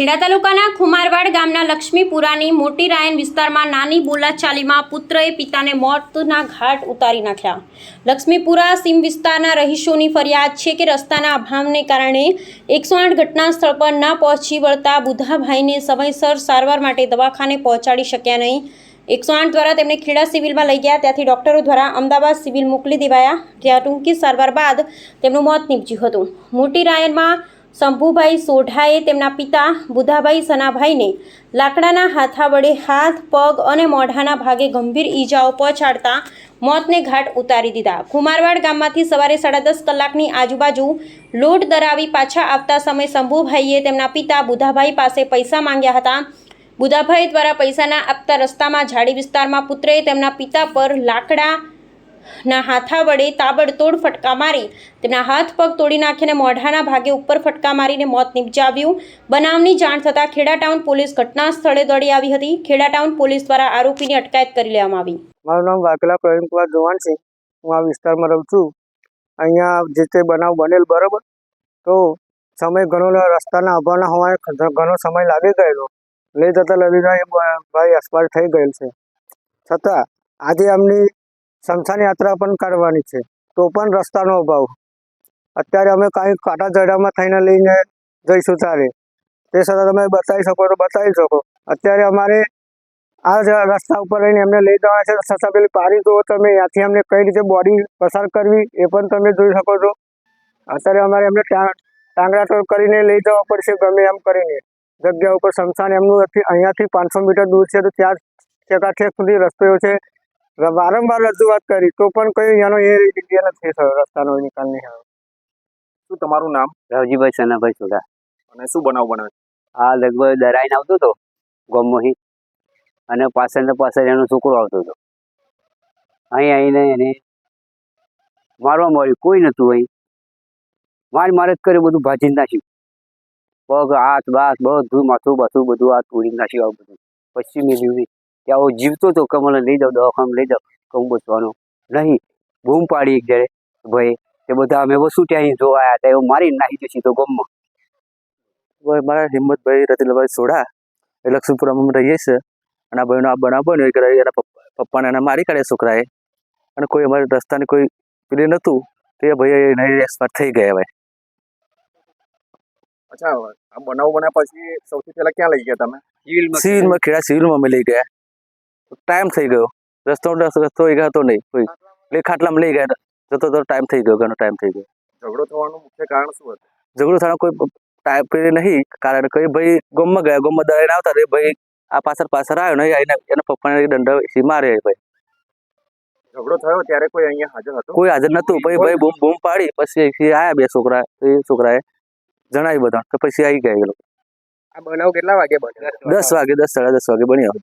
ખેડા તાલુકાના ખુમારવાડ ગામના લક્ષ્મીપુરાની મોટી રાયન વિસ્તારમાં નાની બોલાચાલીમાં પુત્રએ પિતાને મોતના ઘાટ ઉતારી નાખ્યા. લક્ષ્મીપુરા સીમ વિસ્તારના રહીશોની ફરિયાદ છે કે રસ્તાના અભાવને કારણે એકસો આઠ ઘટના સ્થળ પર ન પહોંચી વળતા બુધાભાઈને સમયસર સારવાર માટે દવાખાને પહોંચાડી શક્યા નહીં. એકસો આઠ દ્વારા તેમને ખેડા સિવિલમાં લઈ ગયા, ત્યાંથી ડોક્ટરો દ્વારા અમદાવાદ સિવિલ મોકલી દેવાયા. ત્યાં ટૂંકી સારવાર બાદ તેમનું મોત નીપજ્યું હતું. મોટી રાયનમાં શંભુભાઈ સોઢાએ તેમના પિતા બુધાભાઈ સનાભાઈને લાકડાના હાથા વડે હાથ, પગ અને મોઢાના ભાગે ગંભીર ઈજાઓ પહોંચાડતા મોતને ઘાટ ઉતારી દીધા. કુમારવાડ ગામમાંથી સવારે સાડા દસ કલાકની આજુબાજુ લોટ દરાવી પાછા આવતા સમયે શંભુભાઈએ તેમના પિતા બુધાભાઈ પાસે પૈસા માંગ્યા હતા. બુધાભાઈ દ્વારા પૈસાના આપતા રસ્તામાં ઝાડી વિસ્તારમાં પુત્રએ તેમના પિતા પર લાકડા ના હાથા વડે તાબડતોડ ફટકા મારી તેમના હાથ પગ તોડી નાખીને મોઢાના ભાગે ઉપર ફટકા મારીને મોત નિપજાવ્યું. બનાવની જાણ થતાં ખેડા ટાઉન પોલીસ ઘટના સ્થળે દોડી આવી હતી. ખેડા ટાઉન પોલીસ દ્વારા આરોપીની અટકાયત કરી લેવામાં આવી. મારું નામ વાઘેલા પ્રવીણકુમાર જોવાણ છે. હું આ વિસ્તારમાં રહું છું. અહીંયા જે તે બનાવ બનેલ બરાબર? તો સમય ઘણો રસ્તાના અભાવના હોવાને ઘણો સમય લાગી ગયેલો. લઈ જતા લલિતા એ ભાઈ એક્સપાયર થઈ ગયેલ છે. છતાં આજે એમની શમશાન યાત્રા પણ કાઢવાની છે. તો પણ રસ્તાનો અભાવ. અત્યારે અમે કાંઈ કાંટા જડામાં થઈને લઈને જઈશું ત્યારે. તે છતાં તમે બતાવી શકો તો બતાવી શકો. અત્યારે અમારે આ જ રસ્તા ઉપર રહીને એમને લઈ જવાના છે. છતાં પેલી પારી જુઓ તમે, ત્યાંથી અમને કઈ રીતે બોડી પસાર કરવી એ પણ તમે જોઈ શકો છો. અત્યારે અમારે એમને ટાંગડા ટાંગરા કરીને લઈ જવા પડશે ગમે એમ કરીને. જગ્યા ઉપર શમશાન એમનું અહીંયાથી પાંચસો મીટર દૂર છે તો ત્યાં ઠેકાઠેક સુધી રસ્તો છે. વારંવાર રજૂઆત કરી તો પણ કઈ એનો એ એ નથી થયો રસ્તાનો નિકાલ નહીં આવ્યો. શું તમારું નામ? રાવજીભાઈ સનાભાઈ સોડા અને શું બનાવ બન્યો આ લગભગ દરાઈને આવતો હતો ગોમોહી અને પાછળ ને પાછળ એનો છોકરો આવતો હતો. અહીં આવીને એને મારવા મળ્યું કોઈ નહોતું અહીં. માર મારે જ કર્યું બધું ભાજી નાખ્યું. પગ હાથ બાથ બધું માથું બાથું બધું હાથ તોડી નાખ્યું આવું બધું. પછી મેં લીધી ત્યાં હું જીવતો હતો કે મને લઈ જાઓ દવાખાને લઈ જાઓ કે હું બચવાનો નહીં. બૂમ પાડી એક જયારે ભાઈ તે બધા અમે વસુ ત્યાં જોવા આવ્યા હતા. એવું મારી નાખી જશે તો ગમમાં. ભાઈ મારા હિંમતભાઈ રતિલાભાઈ સોઢા એ લક્ષ્મીપુરમાં અમે રહીએ છીએ. અને આ ભાઈનો આ બનાવ બન્યો કે એના પપ્પા પપ્પાને એના મારી કાઢ્યા છોકરાએ. અને કોઈ અમારે રસ્તાની કોઈ પેલી નહોતું તો એ ભાઈ નહીં એક્સપાર્ટ થઈ ગયા હવે અચ્છા આ બનાવ બન્યા પછી સૌથી પહેલા ક્યાં લઈ ગયા તમે? સિવિલમાં ખેડા સિવિલમાં અમે લઈ ગયા. ટાઈમ થઈ ગયો. રસ્તો રસ્તો એ હતો નહીં. કોઈ એટલે ખાટલામાં લઈ ગયા. જતો તો ટાઈમ થઈ ગયો ઘણો ટાઈમ થઈ ગયો. ઝઘડો થવાનું મુખ્ય કારણ શું હતું? ઝઘડો થવાનું કોઈ ટાઈમ પેલી નહીં. કારણ કે ભાઈ ગમમાં ગયા ગમમાં દઈને આવતા રે ભાઈ આ પાછળ પાછળ આવ્યો ને એના એના પપ્પાને દંડથી મારે ભાઈ. ઝઘડો થયો ત્યારે કોઈ અહીંયા હાજર હતો? કોઈ હાજર નતું પછી ભાઈ બૂમ બૂમ પાડી. પછી આવ્યા આયા બે છોકરા એ છોકરાએ જણાવ્યું બધા તો પછી આવી ગયા એ લોકો. આ બનાવ કેટલા વાગે બન્યો? દસ વાગે દસ સાડા દસ વાગે બન્યો.